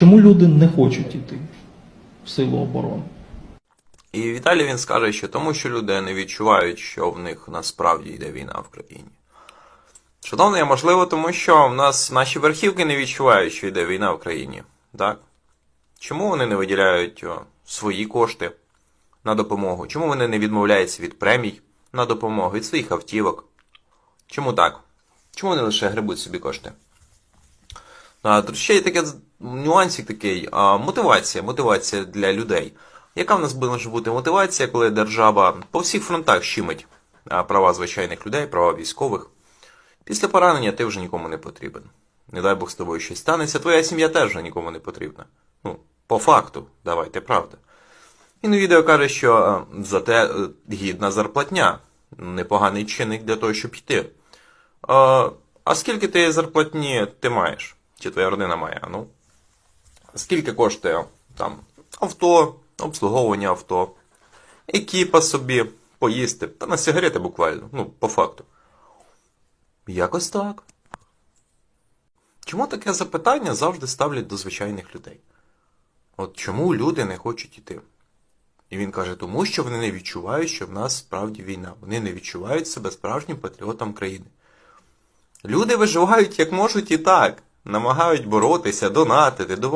Чому люди не хочуть іти в силу оборони? І Віталій він скаже, що тому, що люди не відчувають, що в них насправді йде війна в країні. Шановний, можливо, тому що в нас наші верхівки не відчувають, що йде війна в країні. Так? Чому вони не виділяють свої кошти на допомогу? Чому вони не відмовляються від премій на допомогу, від своїх автівок? Чому так? Чому вони лише гребуть собі кошти? А, ще є таке нюансик такий, а, мотивація, мотивація для людей. Яка в нас може бути мотивація, коли держава по всіх фронтах щимить права звичайних людей, права військових? Після поранення ти вже нікому не потрібен. Не дай Бог з тобою щось станеться, твоя сім'я теж вже нікому не потрібна. Ну, по факту, давайте правда. Він у відео каже, що зате е, гідна зарплатня. Непоганий чинник для того, щоб йти. А, а скільки ти зарплатні ти маєш? Чи твоя родина має? Ну, скільки коштує там авто, обслуговування авто, екіпа собі, поїсти, та на сигарети буквально, ну, по факту. Якось так. Чому таке запитання завжди ставлять до звичайних людей? От чому люди не хочуть іти? І він каже, тому що вони не відчувають, що в нас справді війна. Вони не відчувають себе справжнім патріотом країни. Люди виживають як можуть і так, намагають боротися, донатити, допомагати.